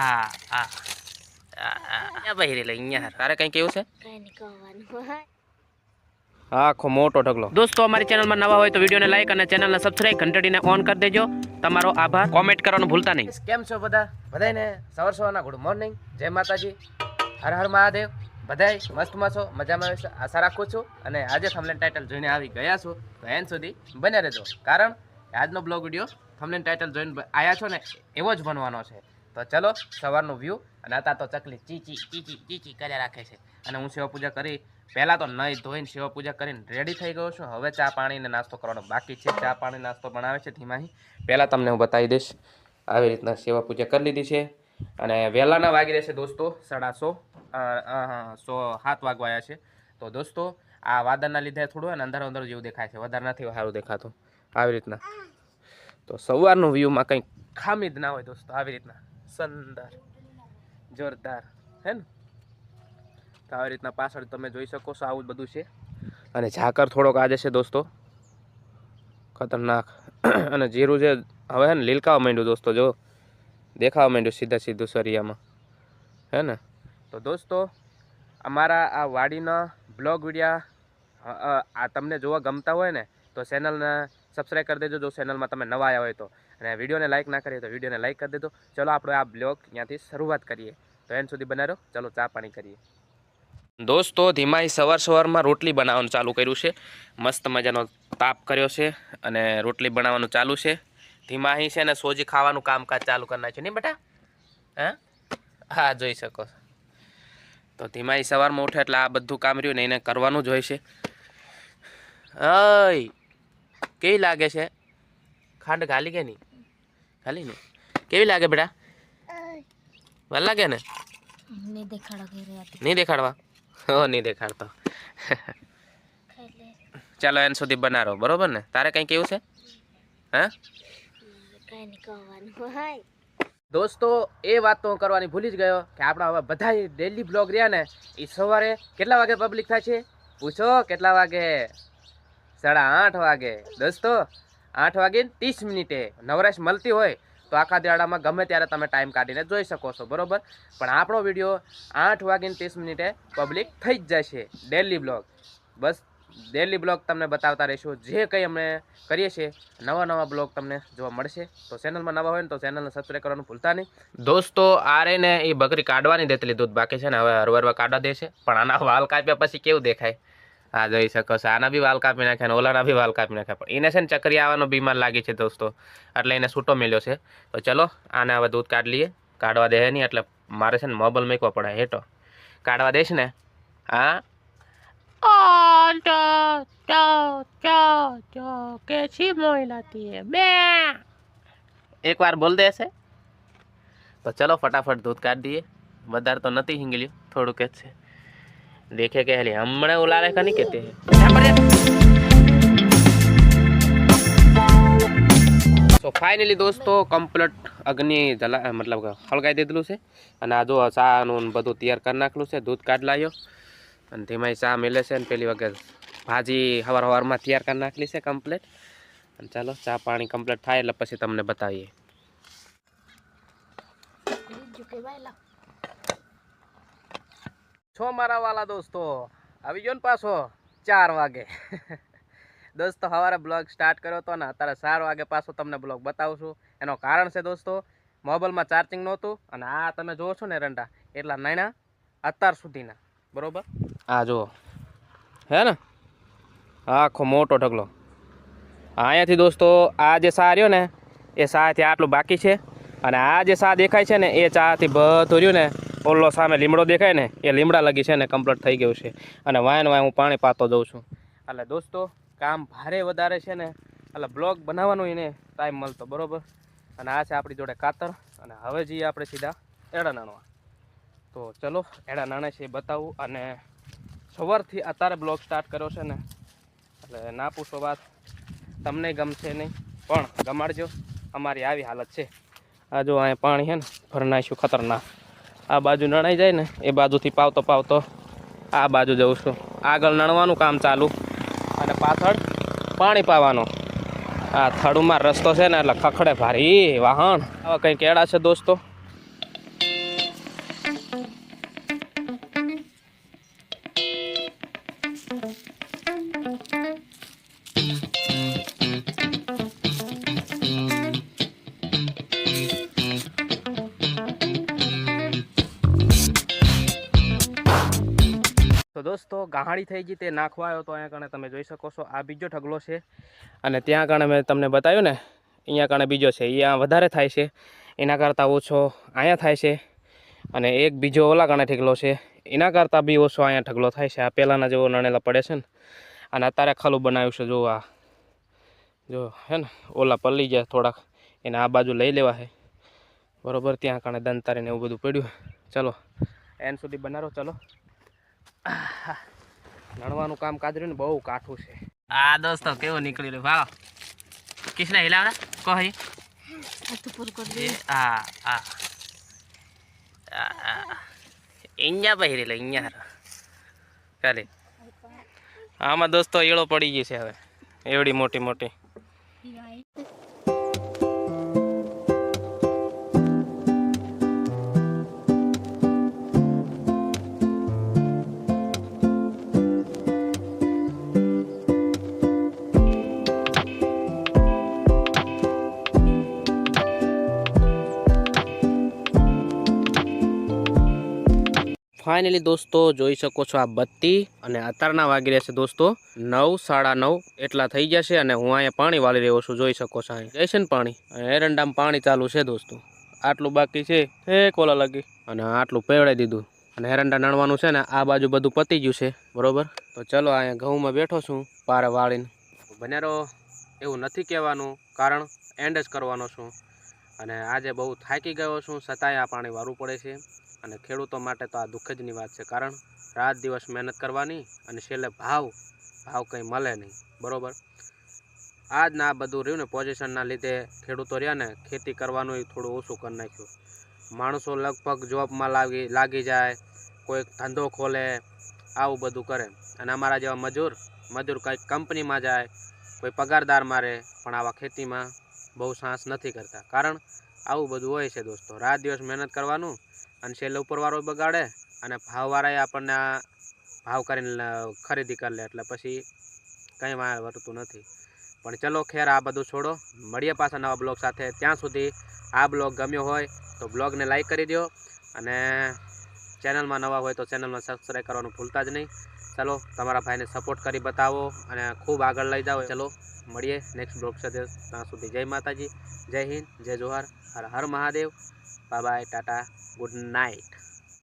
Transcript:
આ આ આ ભાઈ રે અહીંયા તારે કંઈ કેવું છે? કઈ નહીં કહેવાનું હોય. આખો મોટો ઢગલો. દોસ્તો અમારી ચેનલમાં નવા હોય તો વિડીયોને લાઈક અને ચેનલને સબસ્ક્રાઇબ ઘંટડીને ઓન કરી દેજો. તમારો આભાર. કોમેન્ટ કરવાનું ભૂલતા નહીં. કેમ છો બધા? બધાને સવાર સવારના ગુડ મોર્નિંગ જય માતાજી. હર હર મહાદેવ. બધાય મસ્તમાં છો? મજામાં આશા રાખું છું. અને આજે થમલેન ટાઇટલ જોઈને આવી ગયા છો. તો એન સુધી બને રહેજો. કારણ આજનો બ્લોગ વીડિયો થમલેન ટાઇટલ જોઈને આવ્યા આયા છો ને એવો જ બનવાનો છે. તો ચલો, સવારનું વ્યૂ અને અત્યારે તો ચકલી ચીચી ચીચી ચીચી કર્યા રાખે છે. અને હું સેવા પૂજા કરી, પહેલાં તો નહીં ધોઈને સેવા પૂજા કરીને રેડી થઈ ગયો છું. હવે ચા પાણી ને નાસ્તો કરવાનો બાકી છે. ચા પાણી નાસ્તો બનાવે છે ધીમાહી. પહેલાં તમને હું બતાવી દઈશ, આવી રીતના સેવા પૂજા કરી લીધી છે. અને વહેલાના વાગી રહેશે દોસ્તો, સાડા સો સો સાત વાગવાયા છે. તો દોસ્તો, આ વાદળના લીધે થોડું અને અંધારો અંધારો જેવું દેખાય છે. વધારે નથી સારું દેખાતું. આવી રીતના. તો સવારનું વ્યૂમાં કંઈ ખામી જ ના હોય દોસ્તો, આવી રીતના. સુંદર, જોરદાર, હે ને? તો આવી રીતના પાછળ તમે જોઈ શકો છો આવું બધું છે. અને ઝાકર થોડોક આજે છે દોસ્તો. ખતરનાક. અને જીરું જે હવે હે ને લીલકાવા માંડ્યું દોસ્તો, જો. દેખાવા માંડ્યું સીધા સીધું સરિયામાં. હે ને? તો દોસ્તો, અમારા આ વાડીના બ્લોગ વિડીયા આ તમને જોવા ગમતા હોય ને, તો ચેનલને સબસ્ક્રાઈબ કરી દેજો જો ચેનલમાં તમે નવા આવ્યા હોય તો. અને વિડીયોને લાઇક ના કરીએ તો વિડીયોને લાઇક કરી દેજો. ચલો આપણે આ બ્લોગ ત્યાંથી શરૂઆત કરીએ. તો એન સુધી બનાવ્યો ચલો ચા પાણી કરીએ. દોસ્તો, ધીમાઈ સવાર સવારમાં રોટલી બનાવવાનું ચાલુ કર્યું છે. મસ્ત મજાનો તાપ કર્યો છે અને રોટલી બનાવવાનું ચાલુ છે. ધીમાહી છે ને સોજી ખાવાનું કામકાજ ચાલુ કરી નાખ્યું. નહીં બેટા? હા? હા, જોઈ શકો. તો ધીમાઈ સવારમાં ઉઠે એટલે આ બધું કામ રહ્યું ને એને કરવાનું જ હોય છે. કેવી લાગે છે? ખાંડ ગાલી કે નહીં? ગાલી નહીં કેવી લાગે બેટા? વાર લાગે ને? નહીં દેખાડો નહીં દેખાડવા? હો નહીં દેખાડતો. ચાલો એન સુધી બનાવો બરોબર ને? તારે કંઈ કેવું છે? હા? નહીં દોસ્તો એ વાત તો હું કરવાની ભૂલી જ ગયો કે આપણા હવે બધા ડેલી બ્લોગ રહ્યા ને એ સવારે કેટલા વાગે પબ્લિક થાય છે? પૂછો કેટલા વાગે? સાડા આઠ વાગે. દોસ્તો આઠ વાગે ત્રીસ મિનિટે નવરાશ મળતી હોય તો આખા દિવાળામાં ગમે ત્યારે તમે ટાઈમ કાઢીને જોઈ શકો છો, બરોબર? પણ આપણો વીડિયો આઠ વાગીને ત્રીસ મિનિટે પબ્લિક થઈ જ જશે. ડેલી બ્લોગ બસ ડેલી બ્લોગ તમને બતાવતા રહીશું. જે કંઈ અમે કરીએ છીએ, નવા નવા બ્લોગ તમને જોવા મળશે. તો ચેનલમાં નવા હોય ને તો ચેનલને સબસ્ક્રાઈબ કરવાનું ભૂલતા નહીં. દોસ્તો આ રહીને એ બકરી કાઢવાની દેતલી દૂધ બાકી છે ને, હવે હરવરવા કાઢવા દે છે પણ આના વાલ કાપ્યા પછી કેવું દેખાય? હા જોઈ શકો છો. આના બી વાલ કાપી નાખ્યા અને ઓલાના બી વાલ કાપી નાખ્યા. પણ એને છે ને ચકરી આવવાનો બીમાર લાગી છે દોસ્તો. એટલે એને છૂટો મેલ્યો છે. તો ચલો આને હવે દૂધ કાઢી લઈએ. કાઢવા દે નહીં એટલે મારે છે ને મોબલ મૂકવો પડે હેઠો. કાઢવા દઈશ ને? હા? એક વાર બોલ દેશે તો ચલો ફટાફટ દૂધ કાઢ દઈએ. વધારે તો નથી હિંગલ્યું થોડુંક જ છે. દેખે કે હેલી હમણાં ઓલા રેખા નહીં કહેતે તો? ફાઇનલી દોસ્તો કમ્પ્લીટ અગ્નિ જલા મતલબ હળગાઈ દીધેલું છે. અને આ જો ચાનું બધું તૈયાર કરી નાખેલું છે દૂધ કાઢ લાવ્યો અને તેમાં ચા મેલે છે અને પહેલી વખત ભાજી હવાર હવારમાં તૈયાર કરી નાખેલી છે કમ્પ્લીટ અને ચાલો ચા પાણી કમ્પ્લીટ થાય એટલે પછી તમને બતાવીએ. છો મારા વાલા દોસ્તો? આવી ગયો ને પાછો? ચાર વાગે. દોસ્તો સવારે બ્લોગ સ્ટાર્ટ કર્યો હતો ને અત્યારે ચાર વાગે પાછો તમને બ્લોગ બતાવું છું. એનો કારણ છે દોસ્તો, મોબાઈલમાં ચાર્જિંગ નહોતું અને આ તમે જુઓ છો ને રંડા, એટલા નાના અત્યાર સુધીના. બરોબર? આ જુઓ. હે ને? આખો મોટો ઢગલો. અહીંયાથી દોસ્તો, આ જે સાર્યો ને, એ સાથી આટલું બાકી છે. અને આ જે સા દેખાય છે ને, એ ચાથી બધું રહ્યું ને, ઓલો સામે લીમડો દેખાય ને, એ લીમડા લગી છે ને કમ્પ્લીટ થઈ ગયું છે. અને વાયન વાય હું પાણી પાતો જઉં છું. એટલે દોસ્તો, કામ ભારે વધારે છે ને, એટલે બ્લોગ બનાવવાનું એને ટાઈમ મળતો, બરાબર? અને આ છે આપણી જોડે કાતર, અને હવે જઈએ આપણે સીધા એડા નાણવા. તો ચલો, એડા નાણે છે એ બતાવું, અને સવારથી અત્યારે બ્લોગ સ્ટાર્ટ કર્યો છે ને, એટલે ના પૂછો વાત, તમને ગમશે નહીં, પણ ગમાડજો, અમારી આવી હાલત છે. આ જો અહીંયા પાણી છે ને ભરનાઈશું ખતરનાક. આ બાજુ નણાઈ જાય ને, એ બાજુથી પાવતો પાવતો આ બાજુ જઉં છું. આગળ નણવાનું કામ ચાલુ. અને પાછળ પાણી પાવાનું. આ થડુમાં રસ્તો છે ને, એટલે ખખડે ભારી વાહણ આવા કંઈ કેળા છે દોસ્તો? દોસ્તો ગાહાડી થઈ ગઈ તે નાખવા આવ્યો તો અહીંયા કણે તમે જોઈ શકો છો. આ બીજો ઢગલો છે. અને ત્યાં કણે મેં તમને બતાવ્યું ને, અહીંયા કણે બીજો છે. અહીંયા વધારે થાય છે. એના કરતાં ઓછો અહીંયા થાય છે. અને એક બીજો ઓલા કણે ઢગલો છે. એના કરતાં બી ઓછો અહીંયા ઢગલો થાય છે. આ પહેલાંના જેવો નણેલા પડે છે ને. અને અત્યારે ખાલું બનાવ્યું છે. જો આ, જો હે ને, ઓલા પલ્લી જાય થોડાક. એને આ બાજુ લઈ લેવા છે બરોબર, ત્યાં કણે દંતારીને એવું બધું પડ્યું. ચલો, એન સુધી બનારો, ચલો. નણવાનું કામ કાદર્યું ને બહુ કાઠું છે. આ દોસ્તો કેવો નીકળી રહ્યો? ભાવ કિસને હિલાવડા કહો હજી હા? ઉપર કરી દે આ. આ અહીંયા પહેરી લે અહીંયા ખાલી. આમાં દોસ્તો એળો પડી ગઈ છે હવે. એવડી મોટી મોટી. ફાઇનલી દોસ્તો જોઈ શકો છો આ બત્તી અને અત્યારના વાગી રહ્યા છે દોસ્તો નવ, સાડા નવ એટલા થઈ જશે અને હું અહીંયા પાણી વાળી રહ્યો છું, જોઈ શકો છો અહીં. જાય છે ને પાણી? અને એરંડામાં પાણી ચાલુ છે દોસ્તો. આટલું બાકી છે એ કોલા લાગી. અને આટલું પેવડાઈ દીધું. અને એરંડા નણવાનું છે ને આ બાજુ બધું પતી ગયું છે, બરોબર? તો ચલો અહીંયા ઘઉંમાં બેઠો છું, પારે વાળીને. બનેરો, એવું નથી કહેવાનું, કારણ એન્ડ જ કરવાનો છું. અને આજે બહુ થાકી ગયો છું, છતાંય આ પાણી વારવું પડે છે. અને ખેડૂતો માટે તો આ દુઃખ જની વાત છે. કારણ રાત દિવસ મહેનત કરવાની અને છેલ્લે ભાવ ભાવ કંઈ મળે નહીં. બરોબર? જ ના બધું રહ્યું ને પોઝિશનના લીધે ખેડૂતો રહ્યા ને ખેતી કરવાનું થોડું ઓછું કરી નાખ્યું. માણસો લગભગ જોબમાં લાગી લાગી જાય, કોઈક ધંધો ખોલે, આવું બધું કરે. અને અમારા જેવા મજૂર મજૂર કંઈક કંપનીમાં જાય, કોઈ પગારદાર મારે, પણ આવા ખેતીમાં બહુ સાહસ નથી કરતા. કારણ આવું બધું હોય છે દોસ્તો. રાત દિવસ મહેનત કરવાનું અને છેલ્લે ઉપરવાળો બગાડે અને ભાવવાળાએ આપણને આ ભાવ કરીને ખરીદી કરી લે. એટલે પછી કંઈ વા વર્તું નથી. પણ ચલો ખેર આ બધું છોડો. મળીએ પાછા નવા બ્લોગ સાથે. ત્યાં સુધી આ બ્લોગ ગમ્યો હોય તો બ્લોગને લાઇક કરી દો અને ચેનલમાં નવા હોય તો ચેનલમાં સબસ્ક્રાઈબ કરવાનું ભૂલતા જ નહીં. ચલો, તમારા ભાઈને સપોર્ટ કરી બતાવો અને ખૂબ આગળ લઈ જાઓ. ચલો, મળીએ નેક્સ્ટ બ્લોગ સાથે. ત્યાં સુધી જય માતાજી, જય હિન્દ, જય johar. Har Har Mahadev. bye bye tata. Good night.